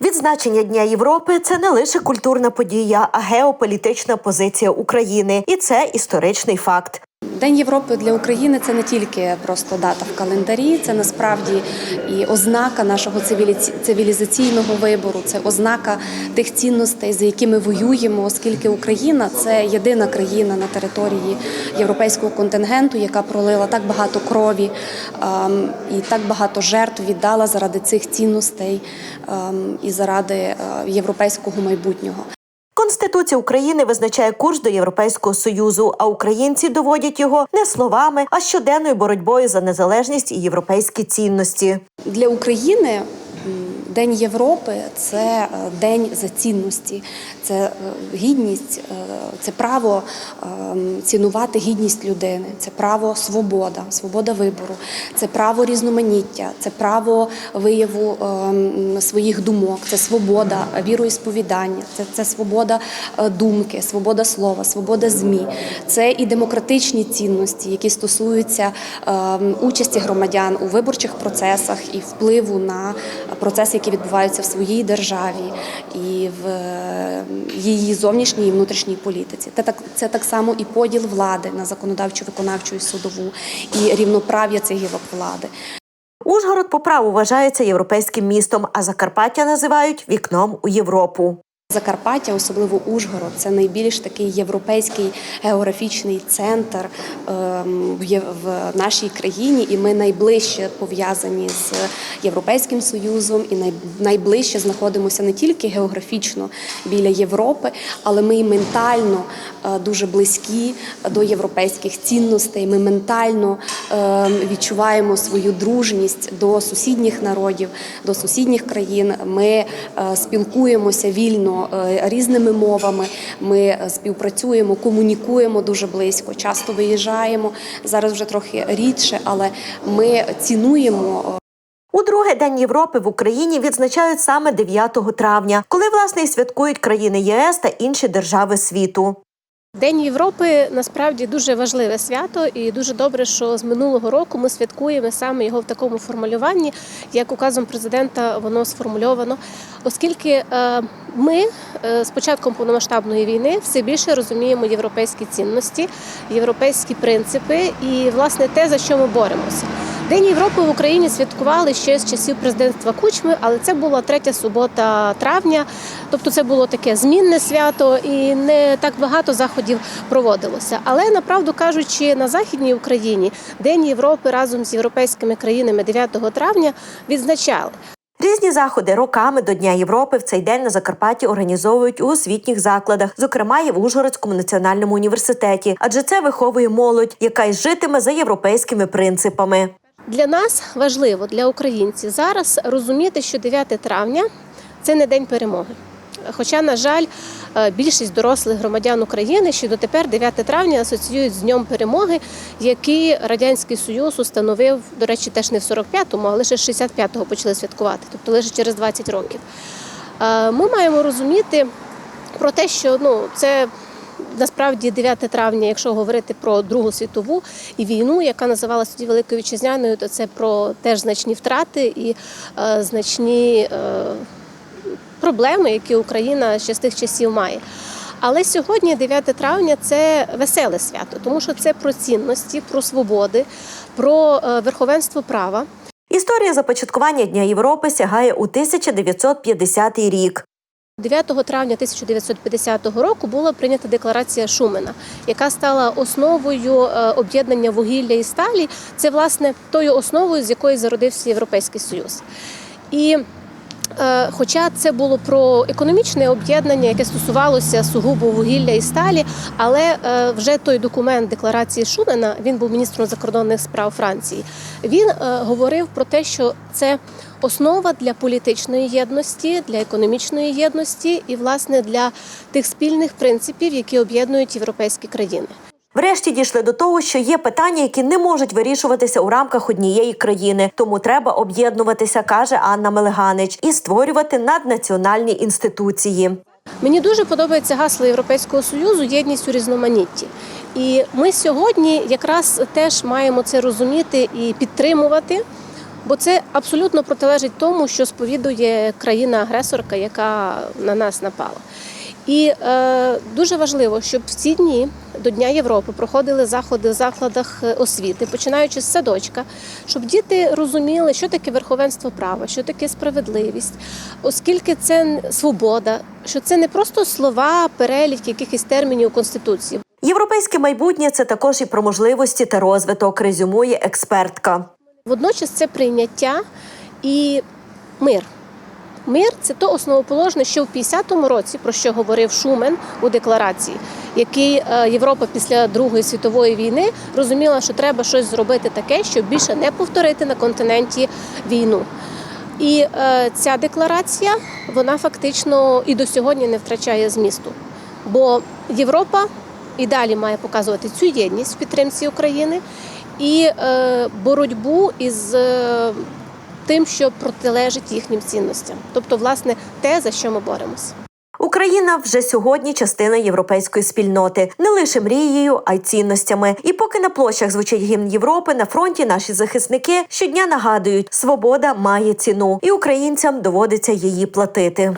Відзначення Дня Європи це не лише культурна подія, а геополітична позиція України, і це історичний факт. День Європи для України це не тільки просто дата в календарі, це насправді і ознака нашого цивілізаційного вибору, це ознака тих цінностей, за які ми воюємо, оскільки Україна це єдина країна на території європейського контингенту, яка пролила так багато крові ем, і так багато жертв віддала заради цих цінностей ем, і заради е, європейського майбутнього. Конституція України визначає курс до Європейського союзу, а українці доводять його не словами, а щоденною боротьбою за незалежність і європейські цінності. Для України День Європи це е, день за цінності, це е, гідність, е, це право е, цінувати гідність людини, це право свобода, свобода вибору, це право різноманіття, це право вияву е, своїх думок, це свобода віроісповідання, це, це свобода думки, свобода слова, свобода змі, це і демократичні цінності, які стосуються е, участі громадян у виборчих процесах і впливу на процеси, які відбуваються в своїй державі і в е, її зовнішній і внутрішній політиці. Це так, це так само і поділ влади на законодавчу, виконавчу і судову, і рівноправ'я цих гілок влади. Ужгород по праву вважається європейським містом, а Закарпаття називають вікном у Європу. Закарпаття, особливо Ужгород, це найбільш такий європейський географічний центр ем, в нашій країні, і ми найближче пов'язані з Європейським Союзом, і найближче знаходимося не тільки географічно біля Європи, але ми і ментально е, дуже близькі до європейських цінностей. Ми ментально ем, відчуваємо свою дружність до сусідніх народів, до сусідніх країн. Ми е, спілкуємося вільно е, різними мовами. Ми е, співпрацюємо, комунікуємо дуже близько. Часто виїжджаємо зараз вже трохи рідше, але ми цінуємо е, У другий день Європи в Україні відзначають саме 9 травня, коли власне і святкують країни ЄС та інші держави світу. День Європи насправді дуже важливе свято, і дуже добре, що з минулого року ми святкуємо саме його в такому формулюванні, як указом президента воно сформульовано, оскільки е, ми е, з початком повномасштабної війни все більше розуміємо європейські цінності, європейські принципи і власне те, за що ми боремося. День Європи в Україні святкували ще з часів президентства Кучми, але це була третя субота травня, тобто це було таке змінне свято, і не так багато заходів проводилося. Але направду кажучи, на західній Україні День Європи разом з європейськими країнами 9 травня відзначали. Різні заходи роками до Дня Європи в цей день на Закарпатті організовують у освітніх закладах, зокрема і в Ужгородському національному університеті, адже це виховує молодь, яка й житиме за європейськими принципами. Для нас важливо для українців зараз розуміти, що 9 травня це не день перемоги. Хоча, на жаль, е, більшість дорослих громадян України ще дотепер 9 травня асоціюють з Днем перемоги, який Радянський Союз установив, до речі, теж не в 45-му, а лише з 65-го почали святкувати, тобто лише через 20 років. Е, Ми маємо розуміти про те, що ну, це насправді 9 травня, якщо говорити про Другу світову і війну, яка називалася тоді Великою Вітчизняною, то це про теж значні втрати і е, значні е, проблеми, які Україна ще з тих часів має. Але сьогодні, 9 травня, це веселе свято, тому що це про цінності, про свободи, про е, верховенство права. Історія започаткування Дня Європи сягає у 1950 рік. 9 травня 1950 року була прийнята декларація Шумена, яка стала основою е, об'єднання вугілля і сталі. Це власне тою основою, з якої зародився Європейський Союз. І Хоча це було про економічне об'єднання, яке стосувалося сугубо вугілля і сталі, але е, вже той документ декларації Шумена, він був міністром закордонних справ Франції. Він е, говорив про те, що це основа для політичної єдності, для економічної єдності і, власне, для тих спільних принципів, які об'єднують європейські країни. Врешті дійшли до того, що є питання, які не можуть вирішуватися у рамках однієї країни. Тому треба об'єднуватися, каже Анна Мелеганич, і створювати наднаціональні інституції. Мені дуже подобається гасло Європейського союзу єдність у різноманітті. І ми сьогодні якраз теж маємо це розуміти і підтримувати. бо це абсолютно протилежить тому, що сповідує країна-агресорка, яка на нас напала. І е, дуже важливо, щоб в ці дні до Дня Європи проходили заходи в закладах е, освіти, починаючи з садочка, щоб діти розуміли, що таке верховенство права, що таке справедливість, оскільки це свобода, що це не просто слова, перелік якихось термінів конституції. Європейське майбутнє це також і про можливості та розвиток, резюмує експертка. Водночас це прийняття і мир. Мир це то основоположне, що в 50-му році, про що говорив Шумен у декларації, який е, Європа після Другої світової війни розуміла, що треба щось зробити таке, щоб більше не повторити на континенті війну. І е, ця декларація вона фактично і до сьогодні не втрачає змісту. Бо Європа і далі має показувати цю єдність в підтримці України і е, боротьбу із тим, що протилежить їхнім цінностям, тобто, власне, те, за що ми боремось. Україна вже сьогодні частина європейської спільноти, не лише мрією, а й цінностями. І поки на площах звучить гімн Європи, на фронті наші захисники щодня нагадують, свобода має ціну, і українцям доводиться її платити.